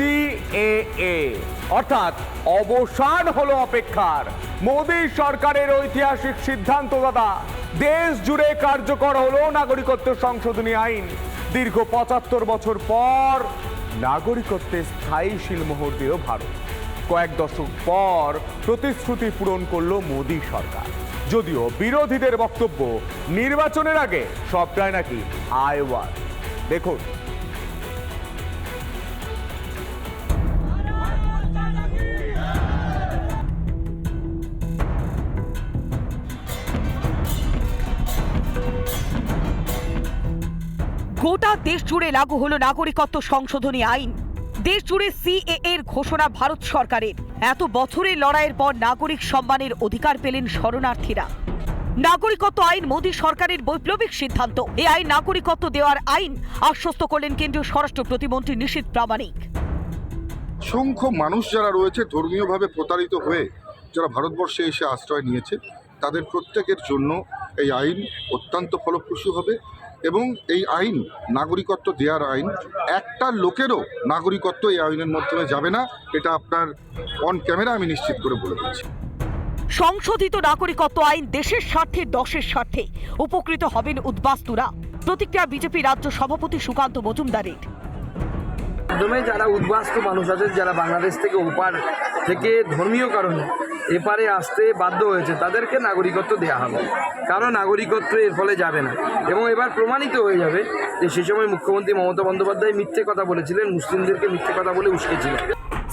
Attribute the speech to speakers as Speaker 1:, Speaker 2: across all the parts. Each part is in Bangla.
Speaker 1: সিএএ অর্থাৎ অবসান হলো অপেক্ষার। মোদী সরকারের ঐতিহাসিক সিদ্ধান্ত, দাদা। দেশ জুড়ে কার্যকর হলো নাগরিকত্ব সংশোধনী আইন। দীর্ঘ পঁচাত্তর বছর পর নাগরিকত্বে স্থায়ী শিলমোহর দিল ভারত। কয়েক দশক পর প্রতিশ্রুতি পূরণ করল মোদী সরকার। যদিও বিরোধীদের বক্তব্য নির্বাচনের আগে সবটাই নাকি আয়ওয়ার দেখুন
Speaker 2: গোটা দেশ জুড়ে লাগু হলো নাগরিকত্ব সংশোধনী আইন। দেশ জুড়ে সিএ এর ঘোষণা ভারত সরকারের। এত বছরের লড়াইয়ের পর নাগরিক সম্মানের অধিকার পেলেন শরণার্থীরা। নাগরিকত্ব আইন মোদী সরকারের বৈপ্লবিক সিদ্ধান্ত। এই আইন নাগরিকত্ব দেওয়ার আইন আশ্বস্ত করলেন কেন্দ্রীয় স্বরাষ্ট্র প্রতিমন্ত্রী নিশীত প্রামাণিক।
Speaker 3: অসংখ্য মানুষ যারা রয়েছে, ধর্মীয়ভাবে প্রতারিত হয়ে যারা ভারতবর্ষে এসে আশ্রয় নিয়েছে, তাদের প্রত্যেকের জন্য এই আইন অত্যন্ত ফলপ্রসূ হবে। এবং এই আইন নাগরিকত্ব দেওয়ার আইন একটা লোকেরও নাগরিকত্ব এই আইনের মাধ্যমে যাবে না এটা আপনার অন ক্যামেরা আমি নিশ্চিত করে বলে দিচ্ছি।
Speaker 2: সংশোধিত নাগরিকত্ব আইন দেশের স্বার্থে দশের স্বার্থে। উপকৃত হবেন উদ্বাস্তুরা। প্রতিক্রিয়া বিজেপি রাজ্য সভাপতি সুকান্ত মজুমদারের।
Speaker 4: মাধ্যমে যারা উদ্বাস্তু মানুষ আছে যারা বাংলাদেশ থেকে ওপার থেকে ধর্মীয় কারণে এপারে আসতে বাধ্য হয়েছে তাদেরকে নাগরিকত্ব দেওয়া হবে। কারণ নাগরিকত্ব এর ফলে যাবে না। এবং এবার প্রমাণিত হয়ে যাবে যে সে সময় মুখ্যমন্ত্রী মমতা বন্দ্যোপাধ্যায় মিথ্যে কথা বলেছিলেন মুসলিমদেরকে মিথ্যে কথা বলে উস্কেছিলেন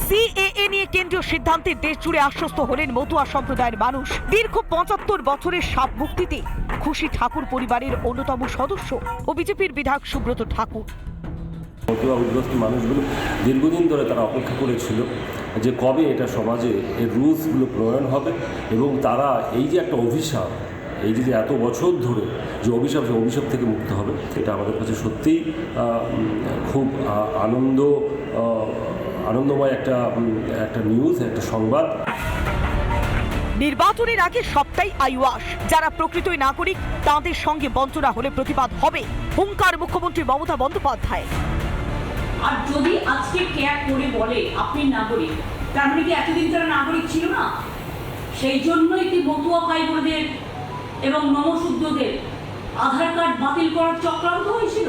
Speaker 2: সিএএ নিয়ে কেন্দ্রীয় সিদ্ধান্তে দেশ জুড়ে আশ্বস্ত হলেন মতুয়া সম্প্রদায়ের মানুষ। দীর্ঘ পঁচাত্তর বছরের সাপ মুক্তিতে খুশি ঠাকুর পরিবারের অন্যতম সদস্য ও বিজেপির বিধায়ক সুব্রত ঠাকুর।
Speaker 5: মতুয়া উদ্গ্রস্ত মানুষগুলো দীর্ঘদিন ধরে তারা অপেক্ষা করেছিল। যে কবে এটা সমাজে এর রুলসগুলো প্রণয়ন হবে এবং তারা এই যে একটা অভিশাপ, এই যে যে এত বছর ধরে যে অভিশাপ, সে অভিশাপ থেকে মুক্ত হবে, এটা আমাদের কাছে সত্যিই খুব আনন্দ আনন্দময় একটা একটা নিউজ একটা সংবাদ।
Speaker 2: নির্বাচনের আগে সবটাই আইওয়াস যারা প্রকৃতই নাগরিক, তাদের সঙ্গে বঞ্চনা হলে প্রতিবাদ হবে। হুঙ্কার মুখ্যমন্ত্রী মমতা বন্দ্যোপাধ্যায়
Speaker 6: আর যদি আজকে কেয়ার করে বলে আপনি নাগরিক তার মানে কি এতদিন তারা নাগরিক ছিল না? সেই জন্যই কি মতুয়া ভাই বোনদের এবং নমশূদ্রদের আধার কার্ড বাতিল করার চক্রান্ত হয়েছিল?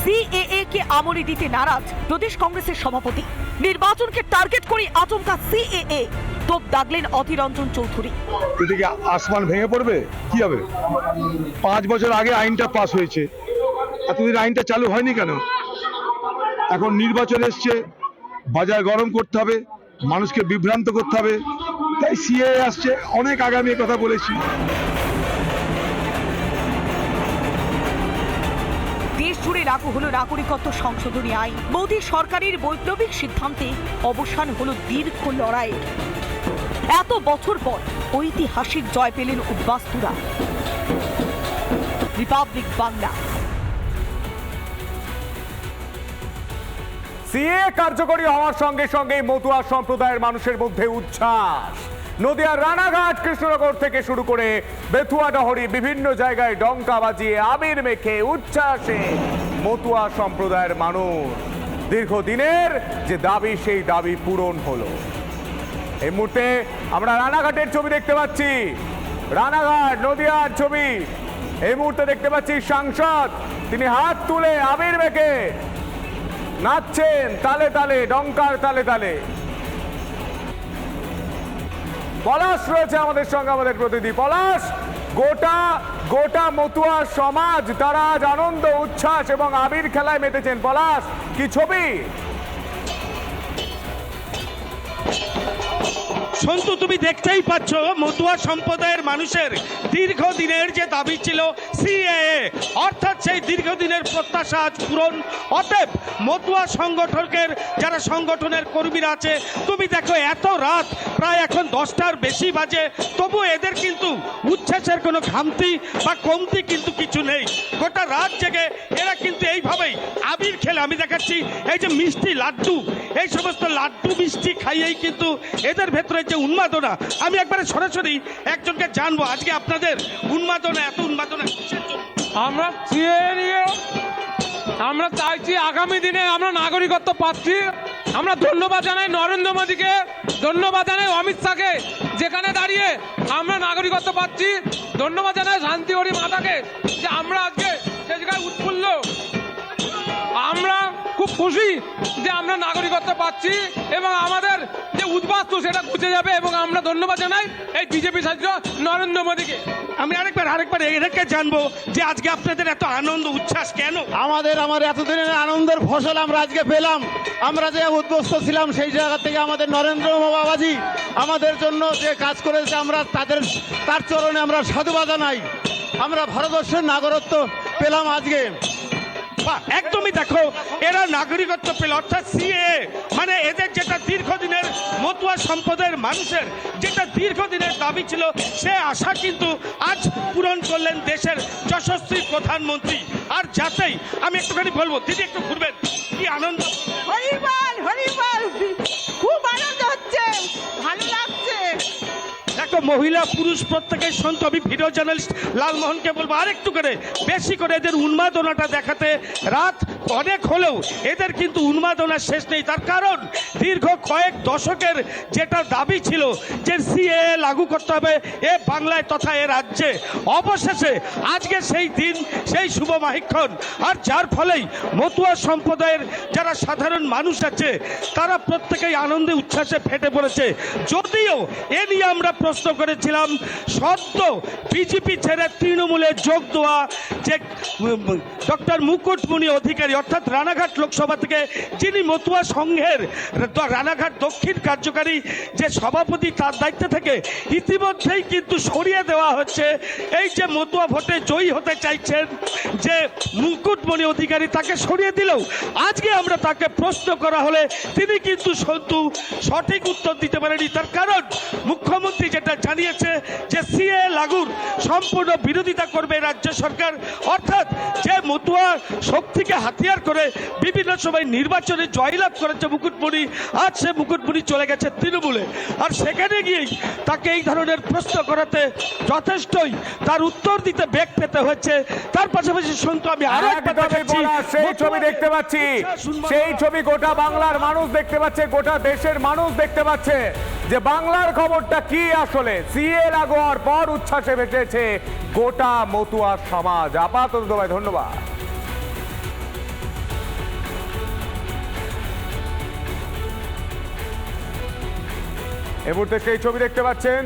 Speaker 2: সিএএ কে আমলে দিতে নারাজ প্রদেশ কংগ্রেসের সভাপতি। নির্বাচনকে টার্গেট করে আচমকা সিএএ তোপ দাগলেন অধীরঞ্জন চৌধুরী।
Speaker 7: এটা কি আসমান ভেঙে পড়বে? কি হবে? পাঁচ বছর আগে আইনটা পাস হয়েছে। এতদিন আইনটা চালু হয়নি কেন? এখন নির্বাচন এসছে, বাজার গরম করতে হবে, মানুষকে বিভ্রান্ত করতে হবে, তাই সিএ আসছে, অনেক আগামী কথা বলেছি।
Speaker 2: দেশ জুড়ে লাগু হলো নাগরিকত্ব সংশোধনী আইন। মোদী সরকারের বৈপ্লবিক সিদ্ধান্তে অবসান হলো দীর্ঘ লড়াই। এত বছর পর ঐতিহাসিক জয় পেলেন উদ্বাস্তুরা। রিপাবলিক বাংলা।
Speaker 1: সিএ কার্যকরী হওয়ার সঙ্গে সঙ্গে মতুয়া সম্প্রদায়ের মানুষের মধ্যে উচ্ছ্বাস। নদিয়ার রানাঘাট, কৃষ্ণনগর থেকে শুরু করে বেথুয়া, ডহরি, বিভিন্ন জায়গায় ডঙ্কা বাজিয়ে আবির মেখে উচ্ছ্বাসে মতুয়া সম্প্রদায়ের মানুষ। দীর্ঘদিনের যে দাবি, সেই দাবি পূরণ হলো। এই মুহূর্তে আমরা রানাঘাটের ছবি দেখতে পাচ্ছি। রানাঘাট, নদিয়ার ছবি। এই মুহূর্তে দেখতে পাচ্ছি সাংসদ, তিনি হাত তুলে আবির মেখে নাচছেন তালে তালে ডঙ্কার তালে তালে। পলাশ রয়েছে আমাদের সঙ্গে, আমাদের প্রতিনিধি। পলাশ, গোটা গোটা মতুয়া সমাজ, তারা আজ আনন্দ, উচ্ছ্বাস এবং আবির খেলায় মেতেছেন। পলাশ, কি ছবি?
Speaker 8: সন্তু, তুমি দেখতেই পাচ্ছ, মতুয়া সম্প্রদায়ের মানুষের দীর্ঘদিনের যে দাবি ছিল সিএএ অর্থাৎ সেই দীর্ঘদিনের প্রত্যাশা আজ পূরণ। অতএব মতুয়া সংগঠনের যারা সংগঠনের কর্মীরা আছে, তুমি দেখো, এত রাত প্রায় এখন দশটার বেশি বাজে, তবু এদের কিন্তু উচ্ছ্বাসের কোনো ঘামতি বা কমতি কিন্তু কিছু নেই। গোটা রাত জেগে এরা কিন্তু এইভাবেই আবির খেলে। আমি দেখাচ্ছি, এই যে মিষ্টি লাড্ডু, এই সমস্ত লাড্ডু মিষ্টি খাইয়েই কিন্তু এদের ভেতরে যে উন্মাদনা, আমি একবারে সরাসরি একজনকে জানব। আজকে আপনাদের উন্মাদনা, এত উন্মাদনা
Speaker 9: আমরা আমরা চাইছি আগামী দিনে আমরা নাগরিকত্ব পাচ্ছি। আমরা ধন্যবাদ জানাই নরেন্দ্র মোদীকে, ধন্যবাদ জানাই অমিত শাহকে। যেখানে দাঁড়িয়ে আমরা নাগরিকত্ব পাচ্ছি। ধন্যবাদ জানাই শান্তিহরি মাতাকে, যে আমরা আজকে সে জায়গায় উৎফুল্ল। আমরা খুব খুশি যে আমরা নাগরিকত্ব পাচ্ছি এবং আমাদের যে উদ্বাস্তু সেটা ঘুচে যাবে এবং আমরা ধন্যবাদ জানাই এই বিজেপি শাসিত নরেন্দ্র মোদীকে।
Speaker 8: আমি আরেকবার আরেকবার এদেরকে জানব যে আজকে আপনাদের এত আনন্দ উচ্ছ্বাস কেন?
Speaker 10: আমাদের আমার এতদিনের আনন্দের ফসল আমরা আজকে পেলাম। আমরা যে উদ্বস্ত ছিলাম সেই জায়গা থেকে আমাদের নরেন্দ্র বাবাজি আমাদের জন্য যে কাজ করেছে আমরা তাদের তার চরণে আমরা সাধুবাদ নাই আমরা ভারতবর্ষের নাগরত্ব পেলাম আজকে।
Speaker 8: একদমই দেখো, এরা নাগরিকত্ব পেল, অর্থাৎ সিএ মানে এদের যেটা দীর্ঘদিনের মতুয়া সম্প্রদায়ের মানুষের যেটা দীর্ঘদিনের দাবি ছিল, সে আশা কিন্তু আজ পূরণ করলেন দেশের যশস্বী প্রধানমন্ত্রী। আর যাতেই, আমি একটুখানি বলব, দিদি একটু ঘুরবেন, কি আনন্দ।
Speaker 11: হরিবার হরিবল!
Speaker 8: মহিলা, পুরুষ প্রত্যেকের সন্ত। আমি ভিডিও জার্নালিস্ট লালমোহনকে বলব, আরেকটু করে, বেশি করে এদের উন্মাদনাটা দেখাতে রাত অনেক হলেও এদের কিন্তু উন্মাদনার শেষ নেই। তার কারণ দীর্ঘ কয়েক দশকের যেটা দাবি ছিল যে সিএ লাগু করতে হবে এ বাংলায় তথা এ রাজ্যে। অবশেষে আজকে সেই দিন, সেই শুভ মাহিক্ষণ। আর যার ফলেই মতুয়া সম্প্রদায়ের যারা সাধারণ মানুষ আছে, তারা প্রত্যেকেই আনন্দে, উচ্ছ্বাসে ফেটে পড়েছে। যদিও এ নিয়ে আমরা প্রশ্ন করেছিলাম, সদ্য বিজেপি ছেড়ে তৃণমূলে যোগ দেওয়া যে ডক্টর মুকুটমণি অধিকারী অর্থাৎ রানাঘাট লোকসভা থেকে যিনি মতুয়া সংঘের রানাঘাট দক্ষিণ কার্যকারী যে সভাপতি, তার দায়িত্ব থেকে ইতিমধ্যেই কিন্তু সরিয়ে দেওয়া হচ্ছে। এই যে মতুয়া ভোটে জয়ী হতে চাইছেন যে মুকুটমণি অধিকারী, তাকে সরিয়ে দিলেও আজকে আমরা তাকে প্রশ্ন করা হলে তিনি কিন্তু সন্তু সঠিক উত্তর দিতে পারেনি। তার কারণ মুখ্যমন্ত্রী যেটা জানিয়েছে যে সিএ লাগুর সম্পূর্ণ বিরোধিতা করবে রাজ্য সরকার। অর্থাৎ যে মতুয়া শক্তিকে হাতিয়ার করে বিভিন্ন সময় নির্বাচনে জয়লাভ করেছে মুকুটমণি। আজ সে মুকুটমণি চলে গেছে তৃণমূলে। আর সেখানে গিয়েই তাকে এই ধরনের প্রশ্ন করাতে যথেষ্টই তার উত্তর দিতে বেগ পেতে হচ্ছে তার পাশাপাশি সন্তু আমি
Speaker 1: আরও সেই ছবি দেখতে পাচ্ছি। সেই ছবি গোটা বাংলার মানুষ দেখতে পাচ্ছে গোটা দেশের মানুষ দেখতে পাচ্ছে যে বাংলার খবরটা কি আসলে? সিএ লাগু হওয়ার পর উচ্ছ্বাসে ভেসেছে গোটা মতুয়া সমাজ। আপাতত ভাই ধন্যবাদ। এই মুহূর্তে সেই ছবি দেখতে পাচ্ছেন।